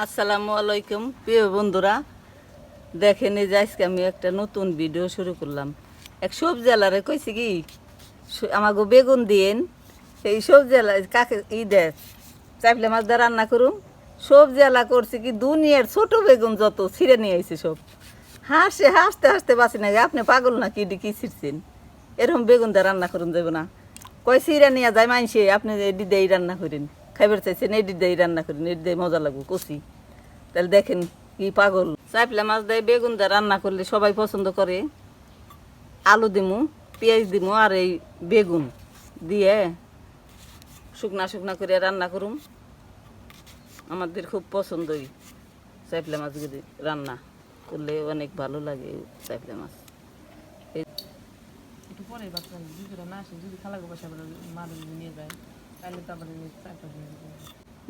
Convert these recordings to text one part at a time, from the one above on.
আসসালামু আলাইকুম, প্রিয় বন্ধুরা। দেখেন এই যে আমি একটা নতুন ভিডিও শুরু করলাম। এক সবজি আলারে কইছি কি আমাকে বেগুন দিয়েন সেই সবজি আলা কাকে ই দে, চাইলে মাছ দিয়ে রান্না করুম। সবজি আলা করছি কি, দুনিয়ার ছোট বেগুন যত ছিঁড়ে নিয়ে আইছে সব। হাসে, হাসতে হাসতে বাঁচি না আপনি পাগল না কি কি ছিঁড়ছেন? এরকম বেগুন দিয়ে রান্না করুন যাবে না। কয় সিরা নিয়ে যায় মানসে আপনি দেই রান্না করেন। খাইবার চাইছে এডি দেই রান্না করি এডি দেই মজা লাগবে কষি তাহলে দেখেন কি পাগল। চাইপলা মাছ দেয় বেগুন দিয়ে রান্না করলে সবাই পছন্দ করে। আলু দিমু, পেঁয়াজ দিমু আর এই বেগুন দিয়ে শুকনা শুকনা করে রান্না করুম। আমাদের খুব পছন্দই চাইপলা মাছগুলি রান্না করলে অনেক ভালো লাগে চাইপলা মাছ। পরে বাচ্চা যদি না আসে, যদি খালাগো বসে নিয়ে যায় তাহলে।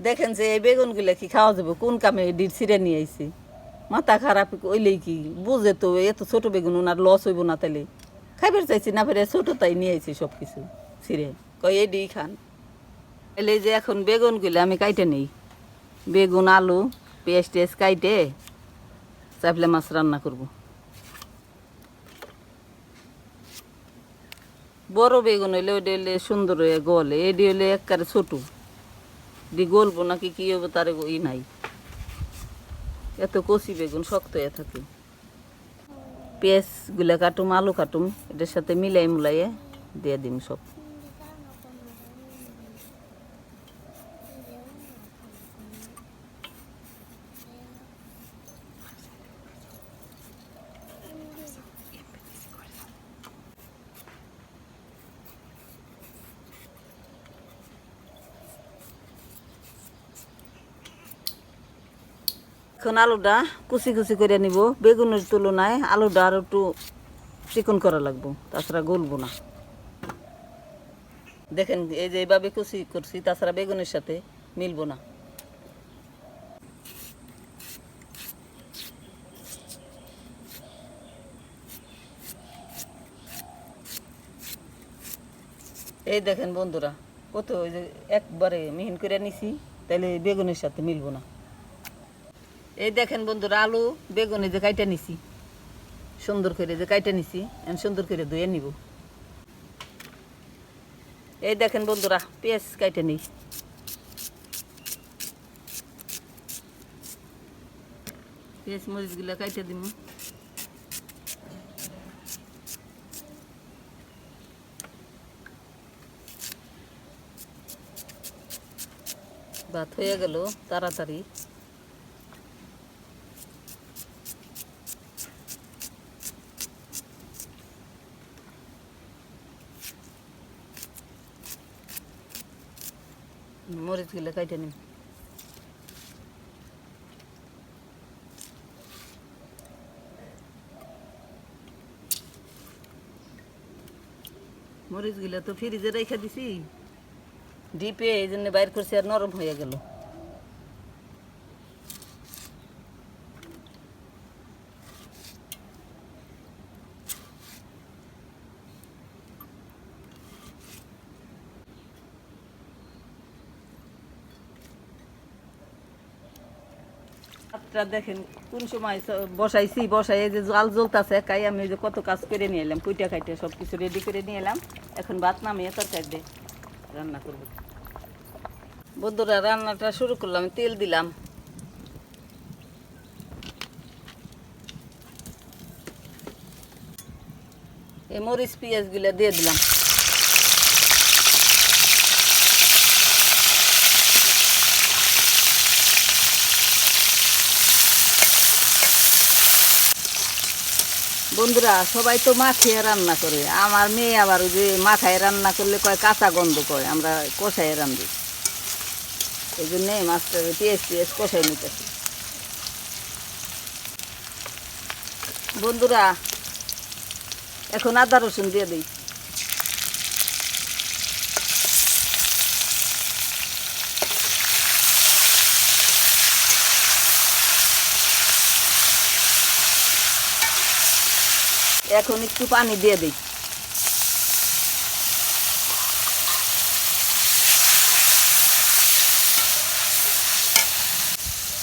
দেখেন যে এই বেগুনগুলো কি খাওয়া যাবে? কোন কামে ডির ছিঁড়ে নিয়ে আইছি? মাথা খারাপ ওইলেই কি? বুঝে তো এত ছোট বেগুন, ওনার লস হইব না তাইলে। খাইবার চাইছি না, ফেরে ছোট তাই নিয়ে আইছি সব কিছু ছিঁড়ে। কই এডি খান। এলে যে এখন বেগুনগুলো আমি কাইটে নেই। বেগুন, আলু পেঁয়াজ টেস্ট কাইটে চাপলে মাছ রান্না করব। বড় বেগুন হইলে ওইটা হইলে সুন্দর হয়ে গোল, এডি হইলে একবারে ছোটো। দি গলবো নাকি কি হবে তার ই নাই। এত কচি বেগুন শক্ত হয়ে থাকে। পেঁয়াজগুলা কাটুম, আলু কাটুম, এটার সাথে মিলাই মুলাইয়ে দিয়ে দিম সব। এখন আলুটা কুচি কুচি করে নিব। বেগুনের তুলনায় আলুটা আর একটু চিকন করা লাগবো, তাছাড়া গলবো না। দেখেন, এই যে এইভাবে কুচি করছি, তাছাড়া বেগুনের সাথে মিলবো না। এই দেখেন বন্ধুরা, কত ওই যে একবারে মিহিন করে নিছি তাহলে বেগুনের সাথে মিলবো না। এই দেখেন বন্ধুরা, আলু, বেগুনে যে কাইটা নিছি। সুন্দর করে যে কাইটা নিছি, আমি সুন্দর করে ধুয়ে নিব। এই দেখেন বন্ধুরা, পেঁয়াজ কাইটা নিই। পেঁয়াজ মরিচগুলো কাইটা দিব ভাত হয়ে গেল, তাড়াতাড়ি। মরিচগুলো কাইটে মরিচ মরিচগুলো তো ফ্রিজে রেখে দিছি। ডিপে এই জন্য বাইর করছি আর নরম হয়ে গেল। ভাতটা দেখেন, কোন সময় বসাইছি, বসাই যে জাল জ্বলতেছে কাই আমি যে কত কাজ করে নিয়ে এলাম কুইটা খাইটে সব কিছু রেডি করে নিয়ে এলাম। এখন ভাত নামিয়ে তরকারি দিয়ে রান্না করব। বন্ধুরা, রান্নাটা শুরু করলাম, তেল দিলাম। এই মরিচ পেঁয়াজগুলো দিয়ে দিলাম। বন্ধুরা, সবাই তো মাখিয়ে রান্না করে। আমার মেয়ে আবার ওই যে মাথায় রান্না করলে কয় কাঁচা গন্ধ কয়, আমরা কষায় রান্ধি। এই জন্যে মাছটা পেঁয়াজ পেঁয়াজ কষাই নিতেছি। বন্ধুরা, এখন আদা রসুন দিয়ে দিই। এখন একটু পানি দিয়ে দিই।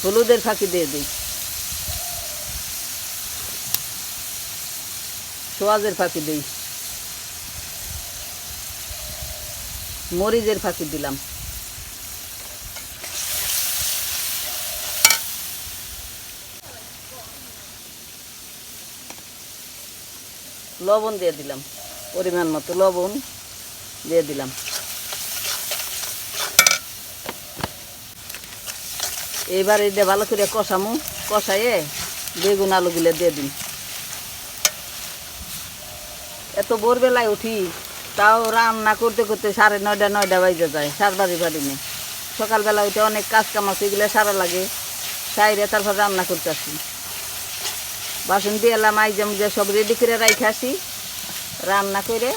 হলুদের ফাঁকি দিয়ে দিই। সোয়াজের ফাঁকি দিই। মরিচের ফাঁকি দিলাম। লবণ দিয়ে দিলাম, পরিমাণ মতো লবণ দিয়ে দিলাম। এবার এটা ভালো করে কষামু, কষাইয়ে বেগুন আলুগুলো দিয়ে দিন। এত ভোরবেলায় উঠি, তাও রান্না করতে করতে সাড়ে নয়টা নয়টা বাজে যায়, সার বাড়ি বাড়ি নেই। সকালবেলা উঠে অনেক কাজ কাম আছে, এগুলো সারা লাগে। সাইরে তারপর রান্না করতে আসি। বাসন দিয়ে এলাম আইজাম যে সব রেডি করে রাইখে আসি। রান্না করে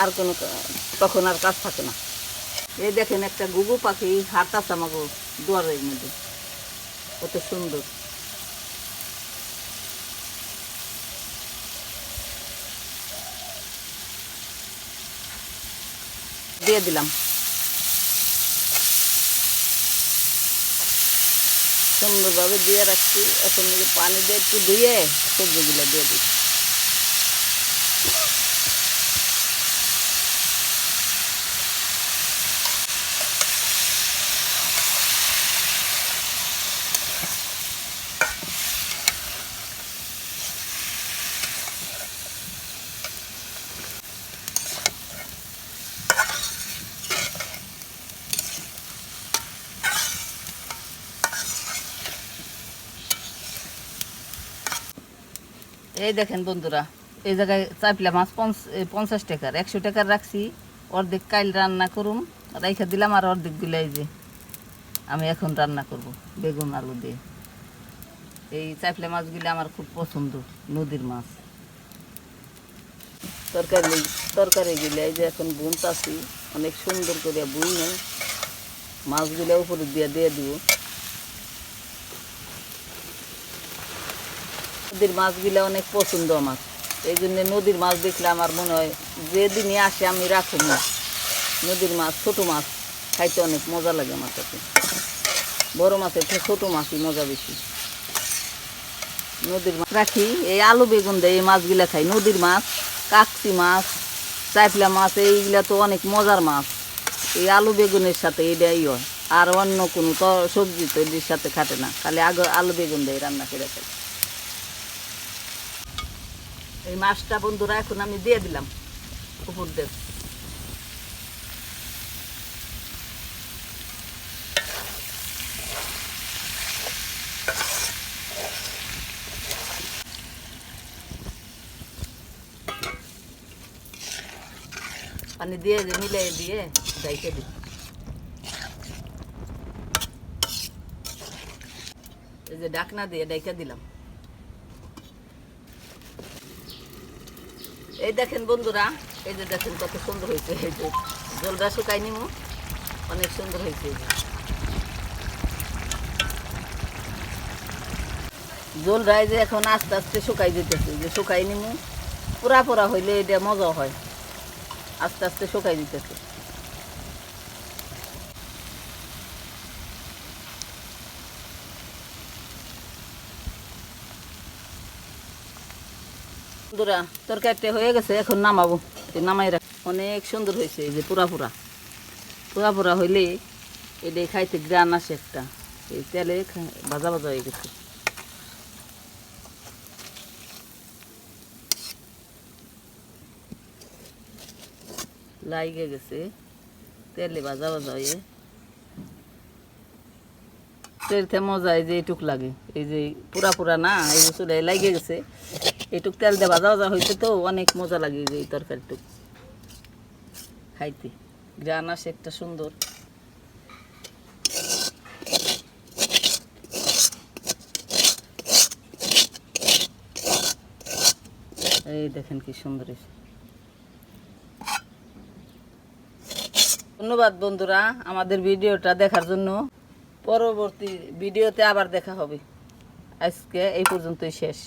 আর কোনো তখন আর কাজ থাকে না। এই দেখেন একটা গুগু পাখি হাঁটাচ্ছে আমাকে দুয়ারের মধ্যে। কত সুন্দর। দিয়ে দিলাম। সুন্দরভাবে দিয়ে রাখছি এখন এই যে পানি দিয়ে একটু ধুয়ে সবজিগুলো দিয়ে দিই এই দেখেন বন্ধুরা, এই জায়গায় চাপলা মাছ পঞ্চাশ টাকার, একশো টাকার রাখছি, অর্ধেক কাইল রান্না করুম, রাইখা দিলাম আর অর্ধেক দিলাই যে আমি এখন রান্না করব, বেগুন আলু দিয়ে। এই চাপলা মাছগুলি আমার খুব পছন্দ, নদীর মাছ। তরকারি তরকারি গিলে এই যে এখন বুনতাছি অনেক সুন্দর করে বুনে মাছগুলো উপরে দিয়ে দিয়ে দিব। নদীর মাছগুলো অনেক পছন্দ আমার। এই জন্য নদীর মাছ দেখলে আমার মনে হয় যেদিনই আসে আমি রাখি না। নদীর মাছ, ছোটো মাছ, খাইতে অনেক মজা লাগে আমার কাছে। বড় মাছের থেকে ছোটো মাছই মজা বেশি। নদীর মাছ রাখি, এই আলু বেগুন দেয় এই মাছগুলা খাই। নদীর মাছ, কাকসি মাছ চাইফলা মাছ, এইগুলা তো অনেক মজার মাছ। এই আলু বেগুনের সাথে এটাই হয়। আর অন্য কোনো তো সবজি তো এটির সাথে খাটে না। খালি আগে আলু বেগুন দেয় রান্না করে খাই। এই মাছটা বন্ধুরা এখন আমি দিয়ে দিলাম দিয়ে। পানি দিয়ে যে মিলাই দিয়ে ডাইকে দিই। এই যে ডাকনা দিয়ে ডাইকা দিলাম। এই দেখেন বন্ধুরা, এই যে দেখেন কত সুন্দর হয়েছে, এই যে জলটা শুকাই নিমু, অনেক সুন্দর হয়েছে। জলটা এই যে এখন আস্তে আস্তে শুকাই দিতেছে যে শুকাই নিমু পুরা পুরা হইলে এটা মজা হয় আস্তে আস্তে শুকাই দিতেছে বন্ধুরা তরকারিটা হয়ে গেছে, এখন নামাবো। নামাই রাখ অনেক সুন্দর হয়েছে, এই যে পুরা পুরা। পুরা পুরা হইলে এটাই খাইতে গ্রান আসে একটা। এই তেলে ভাজা ভাজা হয়ে গেছে। লাইগে গেছে, তেলে ভাজা ভাজা হয়ে। মজা, এই যে এইটুক লাগে। এই যে পুরা পুরা না, এই চুলে লাগে গেছে। এইটুক তেল দিয়ে ভাজা ভাজা হয়েছে তো, অনেক মজা লাগে এই তরকারিটুক। খাইতে। গ্রান আসে একটা সুন্দর। এই দেখেন কি সুন্দর ধন্যবাদ বন্ধুরা আমাদের ভিডিওটা দেখার জন্য। পরবর্তী ভিডিওতে আবার দেখা হবে। আজকে এই পর্যন্তই শেষ।